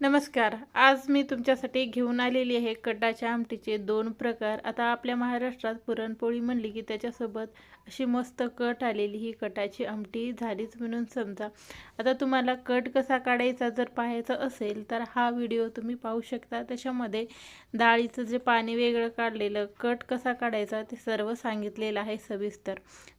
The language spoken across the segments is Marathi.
नमस्कार. आज मी तुमच्यासाठी घेऊन आलेली आहे कटाच्या आमटीचे दोन प्रकार. आता आपल्या महाराष्ट्रात पुरणपोळी म्हणली की त्याच्यासोबत अशी मस्त कट आलेली ही कटाची आमटी झालीच म्हणून समजा. आता तुम्हाला कट कसा काढायचा जर पाहायचा असेल तर हा व्हिडिओ तुम्ही पाहू शकता. त्याच्यामध्ये डाळीचं जे पाणी वेगळं काढलेलं कट कसा काढायचा ते सर्व सांगितलेलं आहे सविस्तर.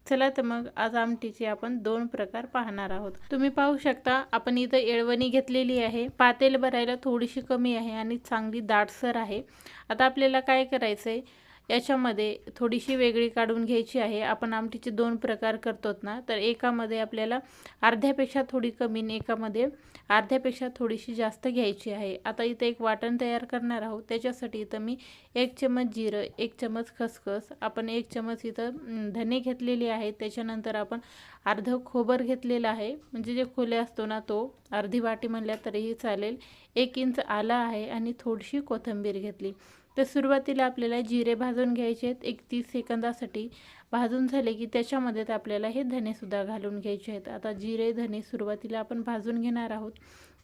चला तर मग आज आमटीचे आपण दोन प्रकार पाहणार आहोत. तुम्ही पाहू शकता आपण इथं येळवणी घेतलेली आहे. पातेल करायला थोडीशी कमी आहे आणि चांगली दाटसर आहे. आता आपल्याला काय करायचं आहे याच्यामध्ये थोडीशी वेगळी काढून घ्यायची आहे. आपण आमटीचे दोन प्रकार करतोत ना तर एकामध्ये आपल्याला अर्ध्यापेक्षा थोडी कमी आणि एकामध्ये अर्ध्यापेक्षा थोडीशी जास्त घ्यायची आहे. आता इथं एक वाटण तयार करणार आहोत. त्याच्यासाठी इथं मी एक चमच जिरं एक चमच खसखस आपण एक चमच इथं धने घेतलेले आहे त्याच्यानंतर आपण अर्धं खोबर घेतलेलं आहे. म्हणजे जे खोले असतो ना तो अर्धी वाटी म्हणल्या तरीही चालेल. एक इंच आला आहे आणि थोडीशी कोथिंबीर घेतली. तर सुरुवातीला आपल्याला जिरे भाजून घ्यायचे आहेत. एक तीस सेकंदासाठी भाजून झाले की त्याच्यामध्ये आपल्याला हे धनेसुद्धा घालून घ्यायचे आहेत. आता जिरे धने सुरुवातीला आपण भाजून घेणार आहोत.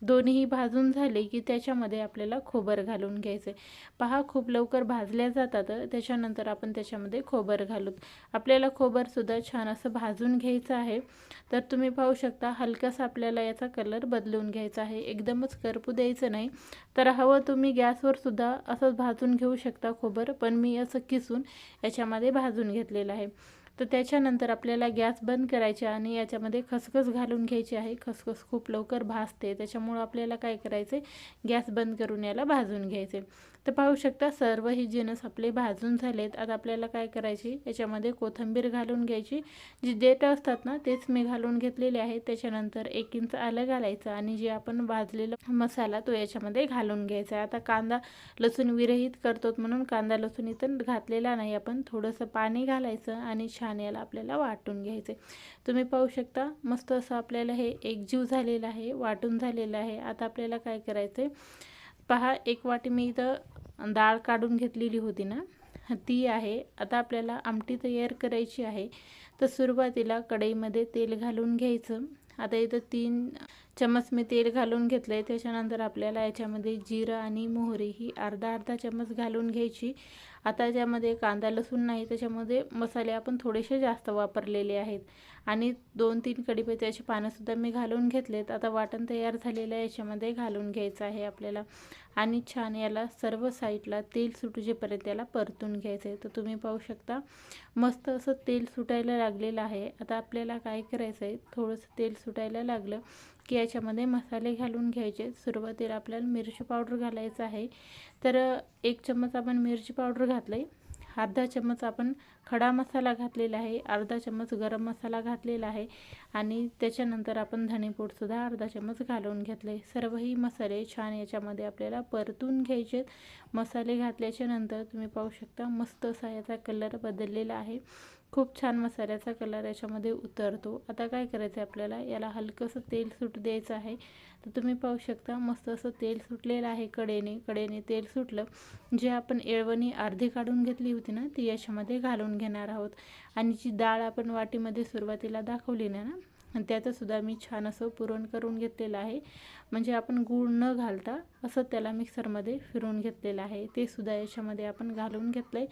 दोन्ही भाजून झाले की त्याच्यामध्ये आपल्याला खोबर घालून घ्यायचे पहा खूप लवकर भाजल्या जातात त्याच्यानंतर आपण त्याच्यामध्ये खोबर घालू. आपल्याला खोबरसुद्धा छान असं भाजून घ्यायचं आहे. तर तुम्ही पाहू शकता हलकासा आपल्याला याचा कलर बदलून घ्यायचा आहे. एकदमच करपू द्यायचं नाही. तर हवं तुम्ही गॅसवर सुद्धा असंच भाजून घेऊ शकता खोबर पण मी असं किसून याच्यामध्ये भाजून घेतलेलं आहे. तर त्याच्यानंतर आपल्याला गॅस बंद करायचे आणि याच्यामध्ये खसखस घालून घ्यायची आहे. खसखस खूप लवकर भाजते त्याच्यामुळं आपल्याला काय करायचे गॅस बंद करून याला भाजून घ्यायचे तर पाहू शकता सर्व ही जिनस आपले भाजून झालेत. आता आपल्याला काय करायची? याच्यामध्ये कोथिंबीर घालून घ्यायची. जी डेट असतात ना तेच मी घालून घेतलेले आहे. त्याच्यानंतर एक इंच आलं घालायचं आणि जे आपण भाजलेला मसाला तो याच्यामध्ये घालून घ्यायचा आता कांदा लसूण विरहित करतो म्हणून कांदा लसूण इथं घातलेला नाही. आपण थोडंसं पाणी घालायचं आणि छान याला आपल्याला वाटून घ्यायचे. तुम्ही पाहू शकता मस्त असं आपल्याला हे एकजीव झालेलं आहे वाटून झालेलं आहे. आता आपल्याला काय करायचं आहे पहा एक वाटी मी इथं डाळ काढून घेतलेली होती ना? ती आहे. आता आपल्याला आमटी तयार करायची आहे. तर सुरुवातीला कढईमध्ये तेल घालून घ्यायचं. आता इथं तीन चमच मी तेल घालून घेतलं आहे त्याच्यानंतर आपल्याला याच्यामध्ये जिरं आणि मोहरी ही अर्धा अर्धा चम्मच घालून घ्यायची. आता ज्यामध्ये कांदा लसूण नाही त्याच्यामध्ये मसाले आपण थोडेसे जास्त वापरलेले आहेत. आणि दोन तीन कढीपत्त्याची पानंसुद्धा मी घालून घेतलेत. आता वाटण तयार झालेलं आहे याच्यामध्ये घालून घ्यायचं आहे आपल्याला. आणि छान याला सर्व साईडला तेल सुटूजेपर्यंत याला परतून घ्यायचं आहे तर तुम्ही पाहू शकता मस्त असं तेल सुटायला लागलेलं आहे. आता आपल्याला काय करायचं आहे थोडंसं तेल सुटायला लागलं. की याच्यामध्ये मसाले घालून घ्यायचे. सुरुवातीला आपल्याला मिरची पावडर घालायचं आहे. तर एक चम्मच आपण मिरची पावडर घातलं आहे अर्धा चम्मच आपण खडा मसाला घातलेला आहे. अर्धा चम्मच गरम मसाला घातलेला आहे. आणि त्याच्यानंतर आपण धणेपूडसुद्धा अर्धा चम्मच घालून घेतले सर्वही मसाले छान याच्यामध्ये आपल्याला परतून घ्यायचे. मसाले घातल्याच्या नंतर तुम्ही पाहू शकता मस्त असा याचा कलर बदललेला आहे. खूप छान मसाल्याचा कलर याच्यामध्ये उतरतो. आता काय करायचं आहे आपल्याला? याला हलकंसं तेल सुट द्यायचं आहे. तर तुम्ही पाहू शकता मस्त असं तेल सुटलेलं आहे कडेने. कडेने तेल सुटलं. जे आपण येळवणी अर्धी काढून घेतली होती ना ती याच्यामध्ये घालून घेणार आहोत. आणि जी डाळ आपण वाटीमध्ये सुरुवातीला दाखवली ना आणि त्याचंसुद्धा मी छान असं पुरण करून घेतलेलं आहे. म्हणजे आपण गूळ न घालता असं त्याला मिक्सरमध्ये फिरवून घेतलेलं आहे. ते सुद्धा याच्यामध्ये आपण घालून घेतलं आहे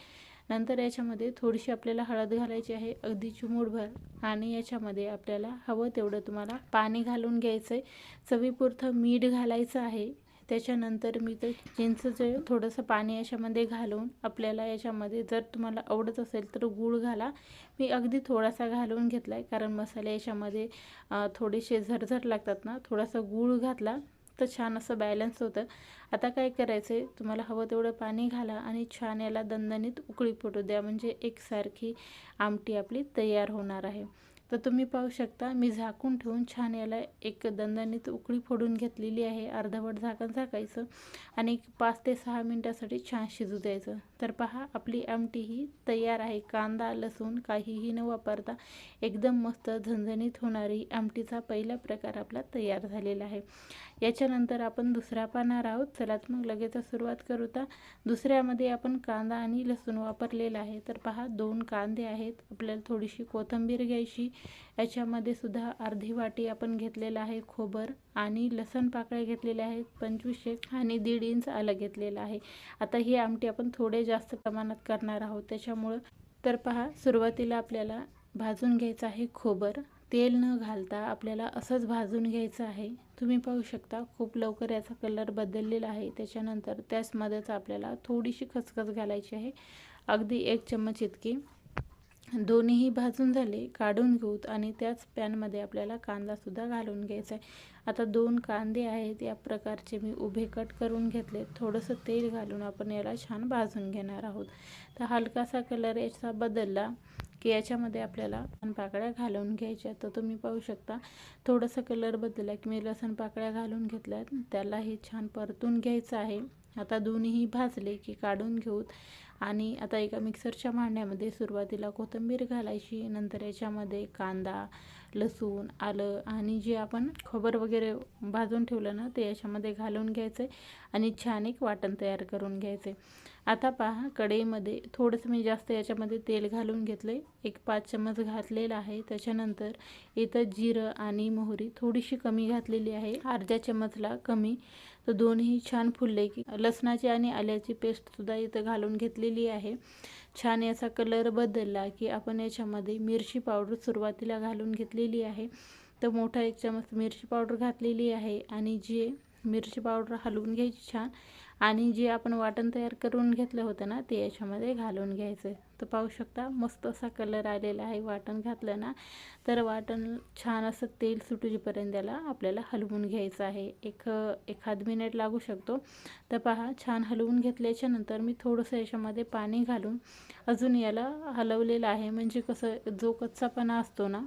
नंतर याच्यामध्ये थोडीशी आपल्याला हळद घालायची आहे अगदी चिमूडभर आणि याच्यामध्ये आपल्याला हवं तेवढं तुम्हाला पाणी घालून घ्यायचं आहे चवीपुरतं मीठ घालायचं आहे. त्याच्यानंतर मी तर चिंचचं थोडंसं पाणी याच्यामध्ये घालून आपल्याला याच्यामध्ये जर तुम्हाला आवडत असेल तर गूळ घाला. मी अगदी थोडासा घालून घेतला आहे कारण मसाले याच्यामध्ये थोडेसे झरझर लागतात ना थोडासा गूळ घातला तर छान असं बॅलन्स होतं. आता काय करायचं आहे तुम्हाला हवं तेवढं पाणी घाला आणि छान याला दणदणीत उकळी पडू द्या. म्हणजे एकसारखी आमटी आपली तयार होणार आहे. तर तुम्ही पाहू शकता मी झाकून ठेवून छान याला एक दंदानीत उकळी फोडून घेतलेली आहे. अर्धवट झाकण झाकायचं आणि पाच ते सहा मिनटासाठी छान शिजू द्यायचं. तर पहा आपली आमटी ही तयार आहे. कांदा लसूण काहीही न वापरता एकदम मस्त झणझणीत होणारी आमटीचा पहिला प्रकार आपला तयार झालेला आहे. याच्यानंतर आपण दुसरा पाहणार आहोत. चलात मग लगेच सुरुवात करूता दुसऱ्यामध्ये आपण कांदा आणि लसूण वापरलेला आहे. तर पहा दोन कांदे आहेत. आपल्याला थोडीशी कोथिंबीर घ्यायची याच्यामध्ये सुद्धा अर्धी वाटी आपण घेतलेलं आहे खोबर आणि लसण पाकळ्या घेतलेल्या आहेत पंचवीसशे आणि दीड इंच आलं घेतलेलं आहे. आता ही आमटी आपण थोडे जास्त प्रमाणात करणार आहोत. त्याच्यामुळं तर पहा सुरुवातीला आपल्याला भाजून घ्यायचं आहे खोबर. तेल न घालता आपल्याला असंच भाजून घ्यायचं आहे. तुम्ही पाहू शकता खूप लवकर याचा कलर बदललेला आहे. त्याच्यानंतर त्याचमध्येच आपल्याला थोडीशी खसखस घालायची आहे. अगदी एक चम्मच इतकी. दोन्हीही भाजून झाले काढून घेऊत आणि त्याच पॅनमध्ये आपल्याला कांदासुद्धा घालून घ्यायचा आहे आता दोन कांदे आहेत या प्रकारचे मी उभे कट करून घेतले. थोडंसं तेल घालून आपण याला छान भाजून घेणार आहोत. तर हलकासा कलर याचा बदलला की याच्यामध्ये आपल्याला लसण पाकळ्या घालून घ्यायच्या. तर तुम्ही पाहू शकता थोडंसं कलर बदलला की मी लसण पाकळ्या घालून घेतल्यात. त्यालाही छान परतून घ्यायचं आहे. आता दोन्हीही भाजले की काढून घेऊत आणि आता एका मिक्सरच्या भांड्यामध्ये सुरुवातीला कोथिंबीर घालायची नंतर याच्यामध्ये कांदा लसूण आलं आणि जे आपण खबर वगैरे भाजून ठेवलं ना ते याच्यामध्ये घालून घ्यायचं आहे आणि छान एक वाटण तयार करून घ्यायचं. आता पहा कढईमध्ये थोडंसं मी जास्त याच्यामध्ये तेल घालून घेतलं आहे एक पाच चम्मच घातलेलं आहे. त्याच्यानंतर इथं जिरं आणि मोहरी थोडीशी कमी घातलेली आहे. अर्ध्या चम्मचला कमी तर दोन्ही छान फुलले की लसणाची आणि आल्याची पेस्टसुद्धा इथं घालून घेतलेली आहे. छान याचा कलर बदलला की आपण याच्यामध्ये मिरची पावडर सुरुवातीला घालून घेतलेली आहे. तर मोठा एक चमच मिरची पावडर घातलेली आहे आणि जे मिरची पावडर हलवून घ्यायची छान. आणि जे आपण वाटण तयार करून घेतलं होतं ना ते याच्यामध्ये घालून घ्यायचं. तर पाहू शकता मस्त असा कलर आलेला आहे वाटण घातलं ना तर वाटण छान असं तेल सुटूजीपर्यंत त्याला आपल्याला हलवून घ्यायचं आहे. एक एखाद मिनिट लागू शकतो. तर पहा छान हलवून घेतल्याच्यानंतर मी थोडंसं याच्यामध्ये पाणी घालून अजून याला हलवलेलं आहे. म्हणजे कसं जो कच्चापणा असतो ना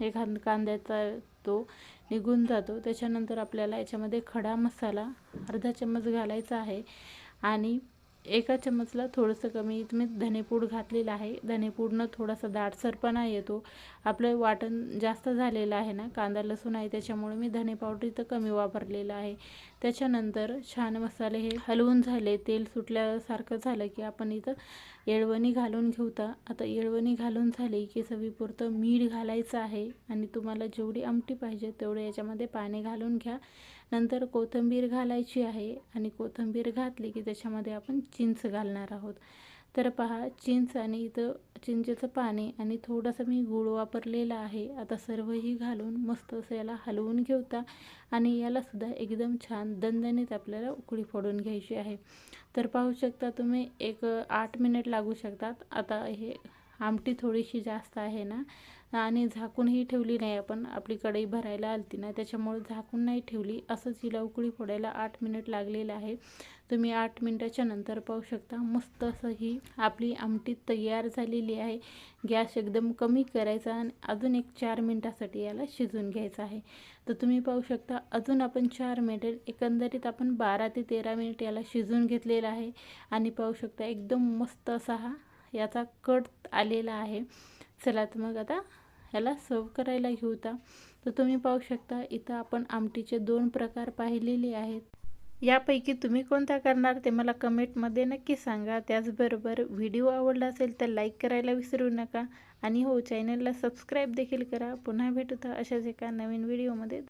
एखाद कांद्याचा तो निघून जातो. त्याच्यानंतर आपल्याला याच्यामध्ये खडा मसाला अर्धा चम्मच घालायचा आहे. आणि एका चम्मचला थोडंसं कमी मी धनेपूड घातलेलं आहे. धनेपूडनं थोडासा दाटसरपणा येतो. आपलं वाटण जास्त झालेलं आहे ना कांदा लसूण आहे त्याच्यामुळे मी धने पावडर इथं कमी वापरलेलं आहे. त्याच्यानंतर छान मसाले हे हलवून झाले. तेल सुटल्यासारखं झालं की आपण इथं येळवणी घालून घेऊता आता येळवणी घालून झाली की चवीपुरतं मीठ घालायचं आहे आणि तुम्हाला जेवढी आमटी पाहिजे तेवढं याच्यामध्ये पाणी घालून घ्या. नंतर कोथिंबीर घालायची आहे आणि कोथिंबीर घातली की त्याच्यामध्ये आपण चिंच घालणार आहोत. तर पहा चिंच आणि इथं चिंचेचं पाणी आणि थोडंसं मी गूळ वापरलेलं आहे. आता सर्वही घालून मस्त असं याला हलवून घेऊता आणि यालासुद्धा एकदम छान दणदणीत आपल्याला उकळी फोडून घ्यायची आहे. तर पाहू शकता तुम्ही एक आठ मिनिट लागू शकतात. आता हे आमटी थोडीशी जास्त आहे ना. आणि झाकूनही ठेवली नाही आपण. आपली कढई भरायला आलती ना त्याच्यामुळे झाकून नाही ठेवली. असंच हिला उकळी फोडायला आठ मिनिट लागलेलं आहे तुम्ही आठ मिनटाच्या नंतर पाहू शकता. मस्त असं ही आपली आमटी तयार झालेली आहे. गॅस एकदम कमी करायचा आणि अजून एक चार मिनटासाठी याला शिजून घ्यायचं आहे. तर तुम्ही पाहू शकता अजून आपण चार मिनिट एकंदरीत आपण बारा ते तेरा मिनिट याला शिजून घेतलेला आहे. आणि पाहू शकता एकदम मस्त असा हा याचा कट आलेला आहे. चला तर मग आता ह्याला सर्व करायला घेऊता. तर तुम्ही पाहू शकता इथं आपण आमटीचे दोन प्रकार पाहिलेले आहेत. यापैकी तुम्ही कोणता करणार ते मला कमेंटमध्ये नक्की सांगा. त्याचबरोबर व्हिडिओ आवडला असेल तर लाईक करायला विसरू नका. आणि हो चॅनलला सबस्क्राईब देखील करा. पुन्हा भेटूता अशाच एका नवीन व्हिडिओमध्ये